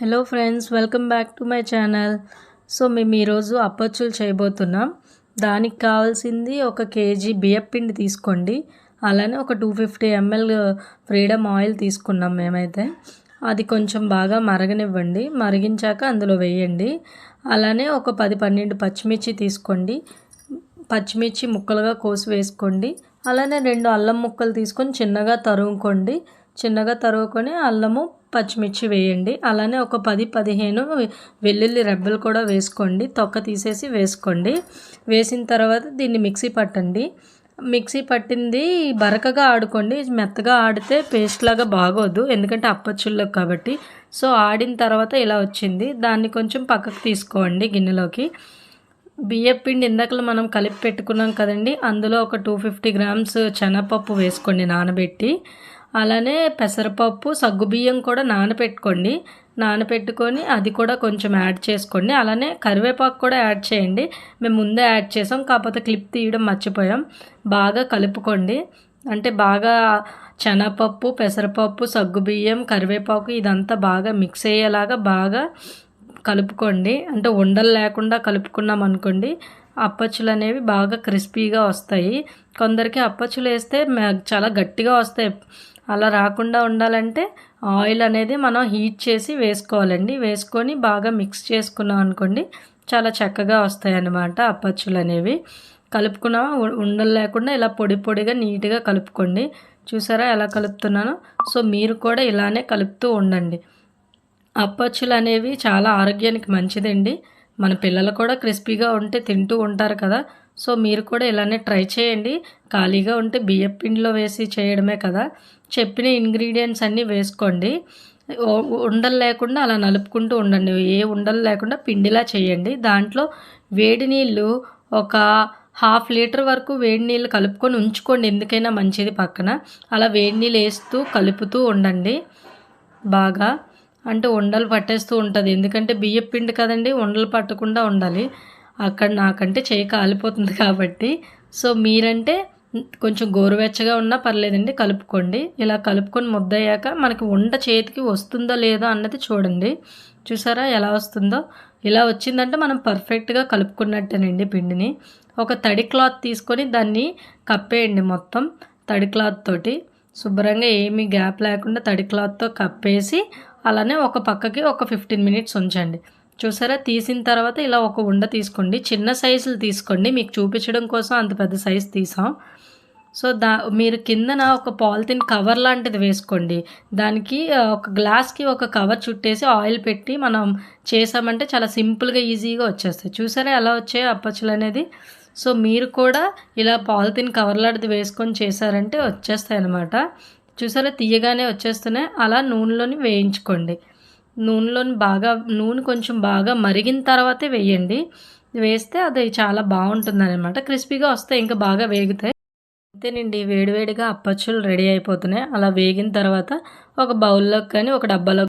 Hello friends welcome back to my channel so మేము ఈరోజు అప్పచ్చులు చేయబోతున్నాం. దానికి కావాల్సింది ఒక కేజీ బియ్యపిండి తీసుకోండి. అలానే ఒక two fifty ML Freedom oil తీసుకున్నాం మేమైతే. అది కొంచెం బాగా మరగనివ్వండి. మరిగించాక అందులో వేయండి. అలానే ఒక పది పన్నెండు పచ్చిమిర్చి తీసుకోండి. పచ్చిమిర్చి ముక్కలుగా కోసి వేసుకోండి. అలానే రెండు అల్లం ముక్కలు తీసుకొని చిన్నగా తరుగుకోండి చిన్నగా తరుగుకొని అల్లము పచ్చిమిర్చి వేయండి. అలానే ఒక పది పదిహేను వెల్లుల్లి రెబ్బలు కూడా వేసుకోండి. తొక్క తీసేసి వేసుకోండి. వేసిన తర్వాత దీన్ని మిక్సీ పట్టండి. మిక్సీ పట్టింది బరకగా ఆడుకోండి. మెత్తగా ఆడితే పేస్ట్ లాగా బాగోదు. ఎందుకంటే అప్పచ్చుల్లో కాబట్టి. సో ఆడిన తర్వాత ఇలా వచ్చింది. దాన్ని కొంచెం పక్కకు తీసుకోండి గిన్నెలోకి. బియ్యం పిండి ఇందాకలు మనం కలిపి పెట్టుకున్నాం కదండి. అందులో ఒక టూ ఫిఫ్టీ గ్రామ్స్ శనగపప్పు వేసుకోండి నానబెట్టి. అలానే పెసరపప్పు సగ్గుబియ్యం కూడా నానపెట్టుకోండి. నానపెట్టుకొని అది కూడా కొంచెం యాడ్ చేసుకోండి. అలానే కరివేపాకు కూడా యాడ్ చేయండి. మేము ముందే యాడ్ చేసాం కాకపోతే క్లిప్ తీయడం మర్చిపోయాం. బాగా కలుపుకోండి. అంటే బాగా శనగపప్పు పెసరపప్పు సగ్గుబియ్యం కరివేపాకు ఇదంతా బాగా మిక్స్ అయ్యేలాగా బాగా కలుపుకోండి. అంటే ఉండలు లేకుండా కలుపుకున్నాం అనుకోండి అప్పచ్చులు అనేవి బాగా క్రిస్పీగా వస్తాయి. కొందరికి అప్పచ్చులు వేస్తే చాలా గట్టిగా వస్తాయి. అలా రాకుండా ఉండాలంటే ఆయిల్ అనేది మనం హీట్ చేసి వేసుకోవాలండి. వేసుకొని బాగా మిక్స్ చేసుకున్నాం అనుకోండి చాలా చక్కగా వస్తాయి అన్నమాట అప్పచ్చులు అనేవి. కలుపుకున్నా ఉండలు లేకుండా ఇలా పొడి పొడిగా నీట్గా కలుపుకోండి. చూసారా ఎలా కలుపుతున్నానో? సో మీరు కూడా ఇలానే కలుపుతూ ఉండండి. అప్పచ్చులు అనేవి చాలా ఆరోగ్యానికి మంచిదండి. మన పిల్లలు కూడా క్రిస్పీగా ఉంటే తింటూ ఉంటారు కదా. సో మీరు కూడా ఇలానే ట్రై చేయండి. ఖాళీగా ఉంటే బియ్యం పిండిలో వేసి చేయడమే కదా. చెప్పిన ఇంగ్రీడియంట్స్ అన్నీ వేసుకోండి. ఉండలు లేకుండా అలా నలుపుకుంటూ ఉండండి. ఏ ఉండలు లేకుండా పిండిలా చేయండి. దాంట్లో వేడి నీళ్ళు ఒక హాఫ్ లీటర్ వరకు వేడి నీళ్ళు కలుపుకొని ఉంచుకోండి. ఎందుకైనా మంచిది పక్కన. అలా వేడి నీళ్ళు వేస్తూ కలుపుతూ ఉండండి. బాగా అంటే ఉండలు పట్టేస్తూ ఉంటుంది. ఎందుకంటే బియ్యం పిండి కదండి ఉండలు పట్టకుండా ఉండాలి. అక్కడ నాకంటే చేయి కాలిపోతుంది కాబట్టి. సో మీరంటే కొంచెం గోరువెచ్చగా ఉన్నా పర్లేదండి కలుపుకోండి. ఇలా కలుపుకొని ముద్దయ్యాక మనకి వంట చేతికి వస్తుందో లేదో అన్నది చూడండి. చూసారా ఎలా వస్తుందో? ఇలా వచ్చిందంటే మనం పర్ఫెక్ట్గా కలుపుకున్నట్టేనండి పిండిని. ఒక తడి క్లాత్ తీసుకొని దాన్ని కప్పేయండి మొత్తం తడి క్లాత్ తోటి. శుభ్రంగా ఏమీ గ్యాప్ లేకుండా తడి క్లాత్తో కప్పేసి అలానే ఒక పక్కకి ఒక ఫిఫ్టీన్ మినిట్స్ ఉంచండి. చూసారా? తీసిన తర్వాత ఇలా ఒక ఉండ తీసుకోండి. చిన్న సైజులు తీసుకోండి. మీకు చూపించడం కోసం అంత పెద్ద సైజు తీసాం. సో దా మీరు కిందన ఒక పాలిథిన్ కవర్ లాంటిది వేసుకోండి. దానికి ఒక గ్లాస్కి ఒక కవర్ చుట్టేసి ఆయిల్ పెట్టి మనం చేసామంటే చాలా సింపుల్గా ఈజీగా వచ్చేస్తాయి. చూసారా ఎలా వచ్చాయి అప్పచ్చులు అనేది? సో మీరు కూడా ఇలా పాలిథిన్ కవర్ లాంటిది వేసుకొని చేశారంటే వచ్చేస్తాయి అనమాట చూసారా? తీయగానే వచ్చేస్తున్నాయి. అలా నూనెలోని వేయించుకోండి. నూనెలోని బాగా నూనె కొంచెం బాగా మరిగిన తర్వాతే వేయండి. వేస్తే అది చాలా బాగుంటుంది అనమాట క్రిస్పీగా వస్తాయి ఇంకా బాగా వేగుతాయి. అంతేనండి వేడివేడిగా అప్పచ్చులు రెడీ అయిపోతున్నాయి. అలా వేగిన తర్వాత ఒక బౌల్లోకి కానీ ఒక డబ్బాలో